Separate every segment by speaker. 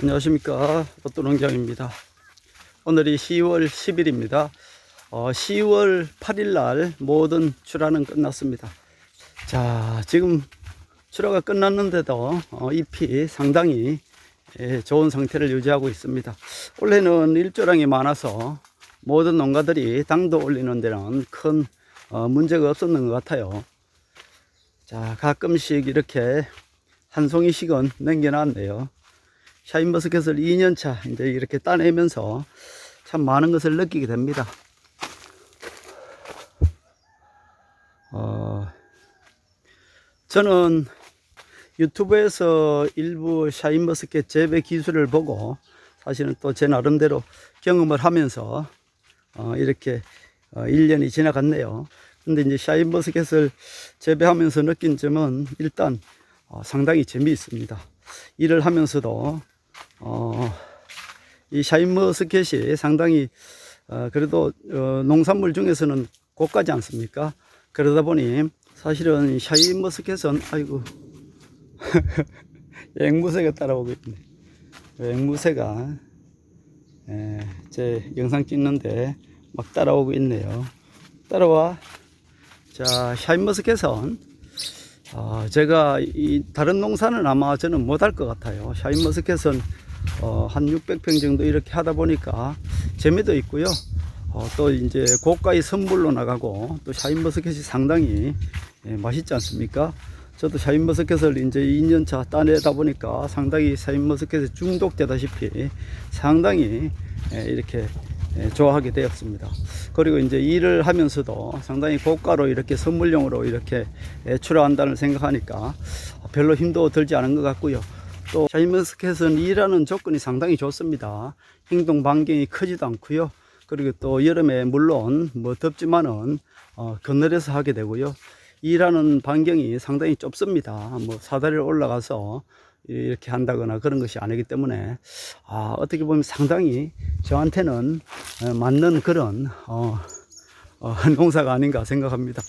Speaker 1: 안녕하십니까. 로또농장입니다. 오늘이 10월 10일입니다. 어, 10월 8일 날 모든 출하는 끝났습니다. 자 지금 출하가 끝났는데도 어, 잎이 상당히 예, 좋은 상태를 유지하고 있습니다. 올해는 일조량이 많아서 모든 농가들이 당도 올리는 데는 큰 어, 문제가 없었는 것 같아요. 자 가끔씩 이렇게 한 송이씩은 남겨놨네요 샤인머스켓을 2년차 이제 이렇게 따내면서 참 많은 것을 느끼게 됩니다. 어, 저는 유튜브에서 일부 샤인머스켓 재배 기술을 보고 사실은 또 제 나름대로 경험을 하면서 어, 이렇게 어, 1년이 지나갔네요. 근데 이제 샤인머스켓을 재배하면서 느낀 점은 일단 어, 상당히 재미있습니다. 일을 하면서도 어, 이 샤인머스켓이 상당히 어, 그래도 어, 농산물 중에서는 고가지 않습니까? 그러다 보니 사실은 샤인머스켓은 아이고 앵무새가 따라오고 있네. 앵무새가 예, 제 영상 찍는데 막 따라오고 있네요. 따라와. 자, 샤인머스켓은 어, 제가 이 다른 농사는 아마 저는 못할 것 같아요. 샤인머스켓은 어, 한 600평 정도 이렇게 하다 보니까 재미도 있고요. 어, 또 이제 고가의 선물로 나가고 또 샤인머스켓이 상당히 예, 맛있지 않습니까? 저도 샤인머스켓을 이제 2년차 따내다 보니까 상당히 샤인머스켓에 중독되다시피 상당히 예, 이렇게 예, 좋아하게 되었습니다. 그리고 이제 일을 하면서도 상당히 고가로 이렇게 선물용으로 이렇게 예, 출하한다는 생각하니까 별로 힘도 들지 않은 것 같고요. 또 샤인머스켓은 일하는 조건이 상당히 좋습니다. 행동 반경이 크지도 않고요. 그리고 또 여름에 물론 뭐 덥지만은 어, 그늘에서 하게 되고요. 일하는 반경이 상당히 좁습니다. 뭐 사다리를 올라가서 이렇게 한다거나 그런 것이 아니기 때문에 아, 어떻게 보면 상당히 저한테는 어, 맞는 그런 어, 어, 농사가 아닌가 생각합니다.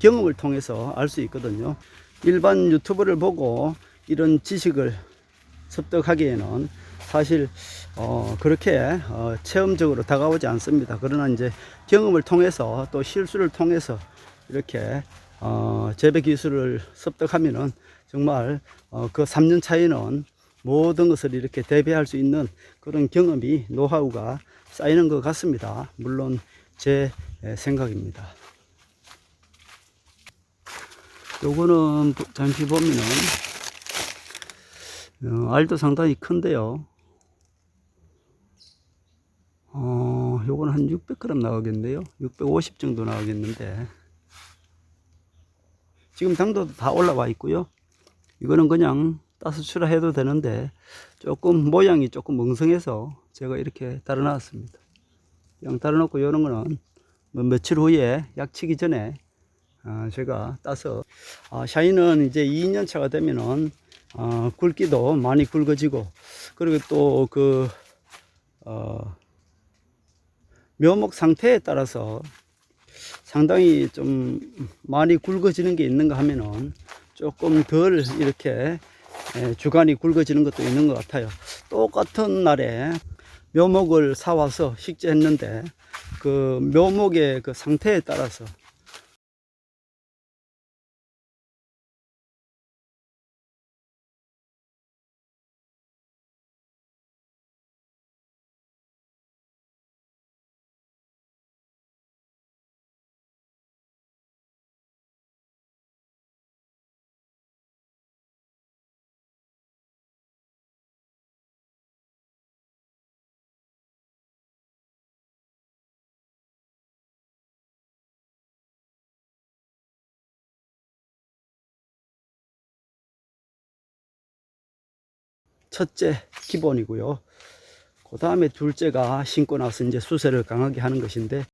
Speaker 1: 경험을 통해서 알 수 있거든요. 일반 유튜브를 보고 이런 지식을 습득하기에는 사실 어, 그렇게 어, 체험적으로 다가오지 않습니다. 그러나 이제 경험을 통해서 또 실수를 통해서 이렇게 어, 재배 기술을 습득하면은 정말 어, 그 3년 차이는 모든 것을 이렇게 대비할 수 있는 그런 경험이 노하우가 쌓이는 것 같습니다. 물론 제 에, 생각입니다. 요거는 보- 잠시 보면은 어, 알도 상당히 큰데요. 어, 요거는 한 600g 나오겠네요. 650 정도 나오겠는데. 지금 당도도 다 올라와 있고요. 이거는 그냥 따서 출하해도 되는데 조금 모양이 조금 멍성해서 제가 이렇게 달아놨습니다. 그냥 달아놓고 이런 거는 뭐 며칠 후에 약치기 전에 아, 제가 따서 아, 샤인은 이제 2년 차가 되면은 아, 굵기도 많이 굵어지고 그리고 또그 어, 묘목 상태에 따라서 상당히 좀 많이 굵어지는 게 있는가 하면은 조금 덜 이렇게 에, 주간이 굵어지는 것도 있는 것 같아요. 똑같은 날에 묘목을 사와서 식재했는데 그 묘목의 그 상태에 따라서 첫째 기본이고요. 그 다음에 둘째가 신고 나서 이제 수세를 강하게 하는 것인데